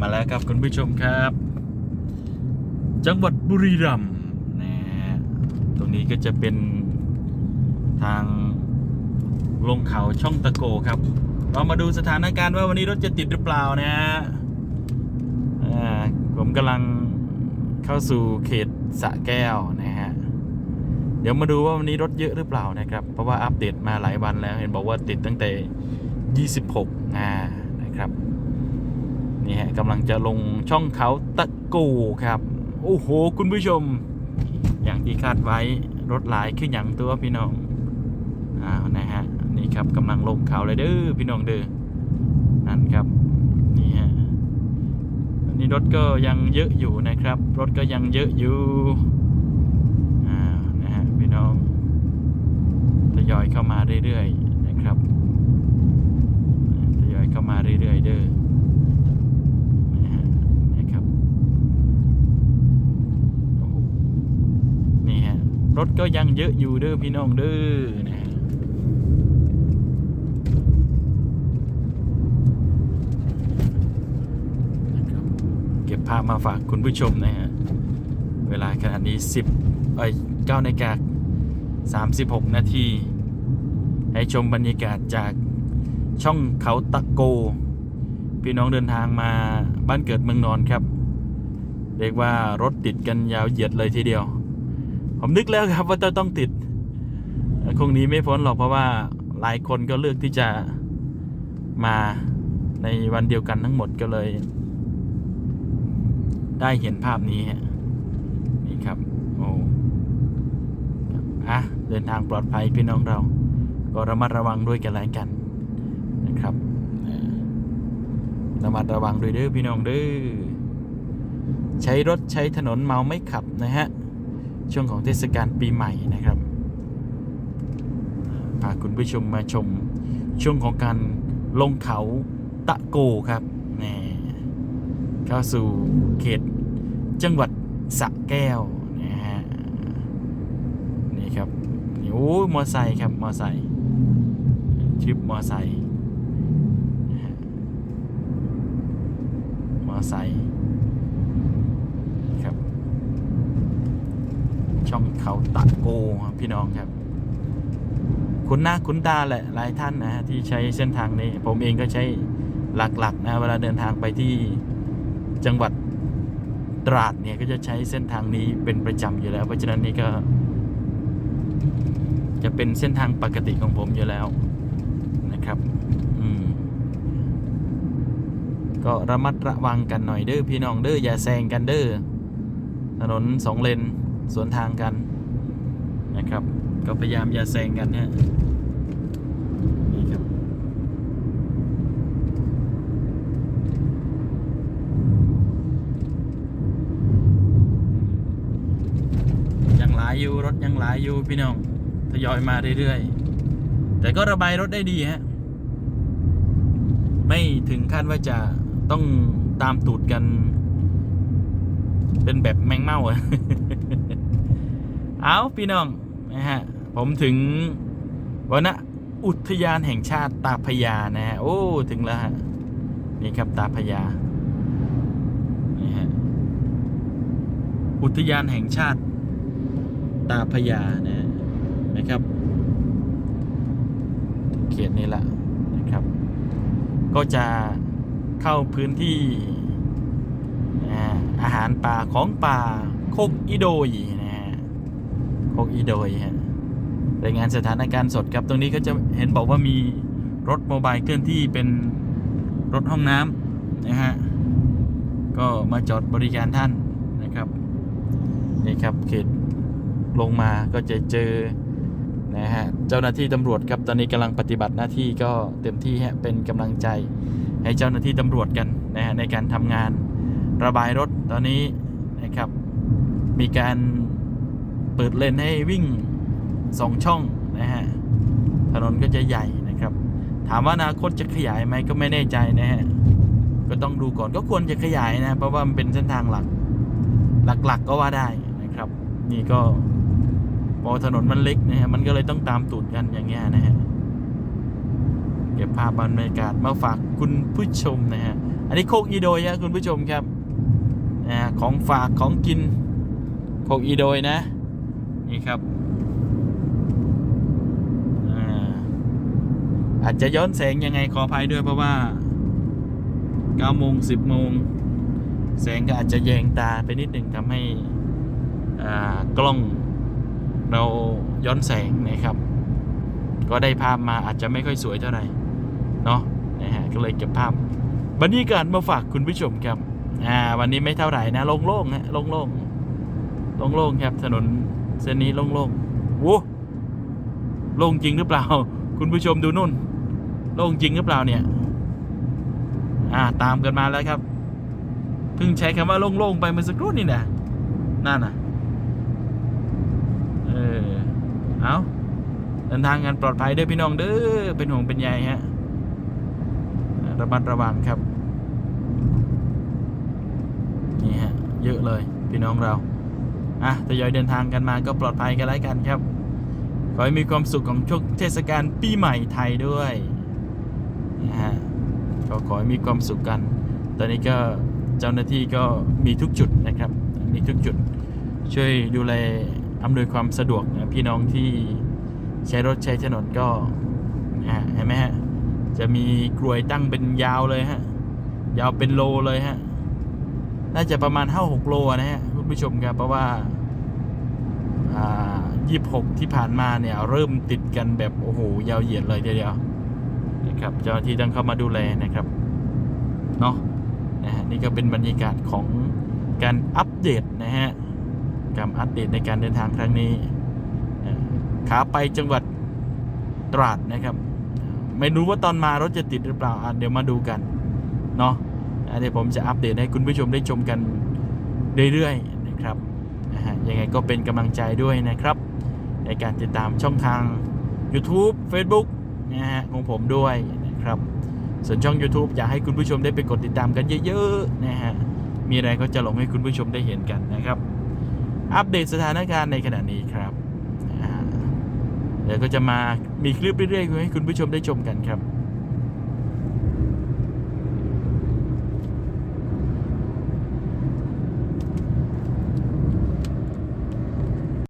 มาแล้วครับคุณผู้ชมครับ จังหวัดบุรีรัมย์นะฮะตรงนี้ก็จะเป็นทางลงเขาช่องตะโกครับ เรามาดูสถานการณ์ว่าวันนี้รถจะติดหรือเปล่านะฮะผมกำลังเข้าสู่เขตสะแก้วนะฮะ เดี๋ยวมาดูว่าวันนี้รถเยอะหรือเปล่านะครับ เพราะว่าอัปเดตมาหลายวันแล้ว เห็นบอกว่าติดตั้งแต่ 26อ่านะครับ กำลังจะลงช่องเขาตะกูครับ โอ้โห คุณผู้ชม อย่างที่คาดไว้รถหลายขึ้นอย่างตัวพี่น้องอ้าวนะฮะนี่ครับกำลังลงเขาเลยเด้อพี่น้องเด้อนั่นครับนี่ฮะอันนี้รถก็ยังเยอะอยู่นะครับ รถก็ยังเยอะอยู่อ่านะฮะพี่น้องทยอยเข้ามาเรื่อยๆนะครับทยอยเข้ามาเรื่อยๆเด้อ นะฮะนะครับโอ้โหนี่ฮะ รถก็ยังเยอะอยู่เด้อพี่น้องเด้อนะฮะนะครับเก็บภาพมาฝากคุณผู้ชมนะฮะ เวลาขนาดนี้ 10เอ้ย9นาฬิกา36 นาที ให้ชมบรรยากาศจากช่องเขาตะโก พี่น้องเดินทางมาบ้านเกิดเมืองนอนครับ เรียกว่ารถติดกันยาวเหยียดเลยทีเดียว ผมนึกแล้วครับว่าจะต้องติดคงนี้ไม่พ้นหรอกเพราะว่าหลายคนก็เลือกที่จะมาในวันเดียวกันทั้งหมดก็เลย ได้เห็นภาพนี้ฮะนี่ครับโอ้อะเดินทางปลอดภัยพี่น้องเรา ก็ระมัดระวังด้วยกันแล้วกันนะครับระมัดระวังด้วยเด้อพี่น้องเด้อใช้รถใช้ถนนเมาไม่ขับนะฮะ ช่วงของเทศกาลปีใหม่นะครับพาคุณผู้ชมมาชมช่วงของการลงเขาตะโกครับนี่เข้าสู่เขตจังหวัดสระแก้วนะฮะนี่ครับนี่โอ้มอไซค์ครับมอไซค์ทริปมอไซค์มอไซค์ครับ ช่องเขาตะโกครับพี่น้องครับ คุณหน้าคุณตาแหละหลายท่านนะฮะที่ใช้เส้นทางนี้ ผมเองก็ใช้หลักๆนะเวลาเดินทางไปที่จังหวัดตราดเนี่ยก็จะใช้เส้นทางนี้เป็นประจำอยู่แล้ว เพราะฉะนั้นนี่ก็ จะเป็นเส้นทางปกติของผมอยู่แล้วนะครับ อืมก็ระมัดระวังกันหน่อยเด้อพี่น้องเด้ออย่าแซงกันเด้อถนนสองเลน สวนทางกันนะครับ ก็พยายามอย่าแซงกันฮะนี่ครับ ยังหลายอยู่รถยังหลายอยู่พี่น้องทยอยมาเรื่อยๆ แต่ก็ระบายรถได้ดีฮะ ไม่ถึงขั้นว่าจะต้องตามตูดกัน เป็นแบบแมงเม่าอะเอาพี่น้องนะฮะผมถึงวันนะอุทยานแห่งชาติตาพยานะฮะโอ้ถึงแล้วฮะนี่ครับตาพยานี่ฮะอุทยานแห่งชาติตาพยานะฮะนะครับเขตนี้ละนะครับ ก็จะเข้าพื้นที่ อาอาหารป่าของป่าโคกอิโดยนะฮะโคกอิโดยฮะรายงานสถานการณ์สดครับตรงนี้ก็จะเห็นบอกว่ามีรถโมบายเคลื่อนที่เป็นรถห้องน้ำนะฮะก็มาจอดบริการท่านนะครับนี่ครับเขตลงมาก็จะเจอนะฮะเจ้าหน้าที่ตำรวจครับตอนนี้กำลังปฏิบัติหน้าที่ก็เต็มที่ฮะเป็นกำลังใจให้เจ้าหน้าที่ตำรวจกันนะฮะในการทำงาน ระบายรถตอนนี้นะครับ มีการเปิดเลนให้วิ่งสองช่องนะฮะถนนก็จะใหญ่นะครับ ถามว่าอนาคตจะขยายไหมก็ไม่แน่ใจนะฮะก็ต้องดูก่อนก็ควรจะขยายนะ เพราะว่ามันเป็นเส้นทางหลักหลักๆก็ว่าได้นะครับ นี่ก็พอถนนมันเล็กนะฮะมันก็เลยต้องตามตูดกันอย่างเงี้ยนะฮะเก็บภาพบรรยากาศมาฝากคุณผู้ชมนะฮะ อันนี้โคกอีโดยะคุณผู้ชมครับ นะของฝากของกินโคกอีโดยนะ นี่ครับอาจจะย้อนแสงยังไงขออภัยด้วยเพราะว่า9โมง10โมงแสงก็อาจจะแยงตาไปนิดหนึ่งทำให้กล้องเราย้อนแสงนะครับ ก็ได้ภาพมาอาจจะไม่ค่อยสวยเท่าไหร่เนาะนะฮะก็เลยเก็บภาพบรรยากาศมาฝากคุณผู้ชมครับ อ่า วันนี้ไม่เท่าไหร่นะโล่งๆฮะโล่งๆโล่งๆครับ ถนนเส้นนี้โล่งๆโว้โล่งจริงหรือเปล่า คุณผู้ชมดูนู่น โล่งจริงหรือเปล่าเนี่ย อ่า ตามกันมาแล้วครับเพิ่งใช้คำว่าโล่งๆไปเมื่อสักครู่นี่นะนั่นน่ะ เออ เอาเดินทางกันปลอดภัยเด้วยพี่น้องเด้อเป็นห่วงเป็นใยฮะระมัดระวังครับ นี่ฮะเยอะเลยพี่น้องเราอะทยอยเดินทางกันมาก็ปลอดภัยกันแล้วกันครับ ขอให้มีความสุขของช่วงเทศกาลปีใหม่ไทยด้วยนะฮะก็ขอให้มีความสุขกัน ตอนนี้ก็เจ้าหน้าที่ก็มีทุกจุดนะครับ มีทุกจุด ช่วยดูแลอำนวยความสะดวกนะพี่น้องที่ใช้รถใช้ถนนก็อ่าเห็นไหมฮะ จะมีกลวยตั้งเป็นยาวเลยฮะ ยาวเป็นโลเลยฮะ น่าจะประมาณห้าหกโลนะฮะคุณผู้ชมครับเพราะว่ายี่หกที่ผ่านมาเนี่ย เริ่มติดกันแบบโอ้โหยาวเหยียดเลยเดียวนะครับเจ้าหน้าที่ต้องเข้ามาดูแลนะครับเนาะนะฮะนี่ก็เป็นบรรยากาศของการอัปเดตนะฮะการอัปเดตในการเดินทางครั้งนี้ขาไปจังหวัดตราดนะครับ ไม่รู้ว่าตอนมารถจะติดหรือเปล่าเดี๋ยวมาดูกันเนาะ เดี๋ยวผมจะอัปเดตให้คุณผู้ชมได้ชมกันเรื่อยๆนะครับยังไงก็เป็นกำลังใจด้วยนะครับ ในการติดตามช่องทาง YouTube Facebook นะฮะของผมด้วยนะครับส่วนช่อง YouTube อยากให้คุณผู้ชมได้ไปกดติดตามกันเยอะๆนะฮะมีอะไรก็จะลงให้คุณผู้ชมได้เห็นกันนะครับ อัปเดตสถานการณ์ในขณะนี้ครับเดี๋ยวก็จะมามีคลิปเรื่อยๆให้คุณผู้ชมได้ชมกันครับ